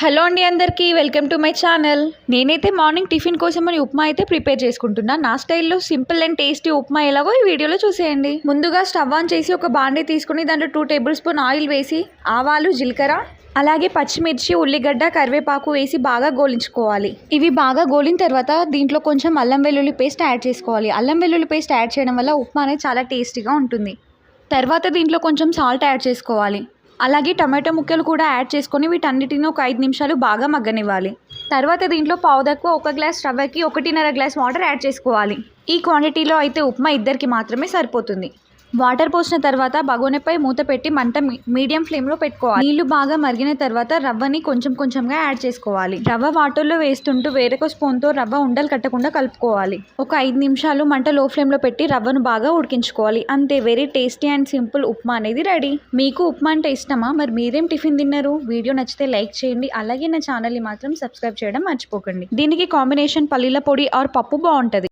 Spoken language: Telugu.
హలో అండి అందరికీ వెల్కమ్ టు మై ఛానల్. నేనైతే మార్నింగ్ టిఫిన్ కోసం అని ఉప్మా అయితే ప్రిపేర్ చేసుకుంటున్నా. నా స్టైల్లో సింపుల్ అండ్ టేస్టీ ఉప్మా ఎలాగో ఈ వీడియోలో చూసేయండి. ముందుగా స్టవ్ ఆన్ చేసి ఒక బాండీ తీసుకుని దాంట్లో టూ టేబుల్ స్పూన్ ఆయిల్ వేసి ఆవాలు జీలకర్ర అలాగే పచ్చిమిర్చి ఉల్లిగడ్డ కరివేపాకు వేసి బాగా గోలించుకోవాలి. ఇవి బాగా గోలిన తర్వాత దీంట్లో కొంచెం అల్లం వెల్లుల్లి పేస్ట్ యాడ్ చేసుకోవాలి. అల్లం వెల్లుల్లి పేస్ట్ యాడ్ చేయడం వల్ల ఉప్మా అనేది చాలా టేస్టీగా ఉంటుంది. తర్వాత దీంట్లో కొంచెం సాల్ట్ యాడ్ చేసుకోవాలి. అలాగే టమాటో ముక్కలు కూడా యాడ్ చేసుకొని వీటన్నిటిని ఒక ఐదు నిమిషాలు బాగా మగ్గనివ్వాలి. తర్వాత దీంట్లో పావు తక్కువ ఒక గ్లాస్ రవ్వకి ఒకటిన్నర గ్లాస్ వాటర్ యాడ్ చేసుకోవాలి. ఈ క్వాంటిటీలో అయితే ఉప్మా ఇద్దరికి మాత్రమే సరిపోతుంది. వాటర్ పోసిన తర్వాత బగోనెపై మూత పెట్టి మంట మీడియం ఫ్లేమ్లో పెట్టుకోవాలి. నీళ్ళు బాగా మరిగిన తర్వాత రవ్వని కొంచెం కొంచెంగా యాడ్ చేసుకోవాలి. రవ్వ వాటర్లో వేస్తుంటూ వేరొక స్పూన్తో రవ్వ ఉండలు కట్టకుండా కలుపుకోవాలి. ఒక ఐదు నిమిషాలు మంట లో ఫ్లేమ్లో పెట్టి రవ్వను బాగా ఉడికించుకోవాలి. అంతే very tasty and simple upma అనేది రెడీ. మీకు ఉప్మా అంటే ఇష్టమా? మరి మీరేం టిఫిన్ తిన్నారు? వీడియో నచ్చితే లైక్ చేయండి. అలాగే నా ఛానల్ని మాత్రం సబ్స్క్రైబ్ చేయడం మర్చిపోకండి. దీనికి కాంబినేషన్ పల్లీల పొడి ఆర్ పప్పు బాగుంటుంది.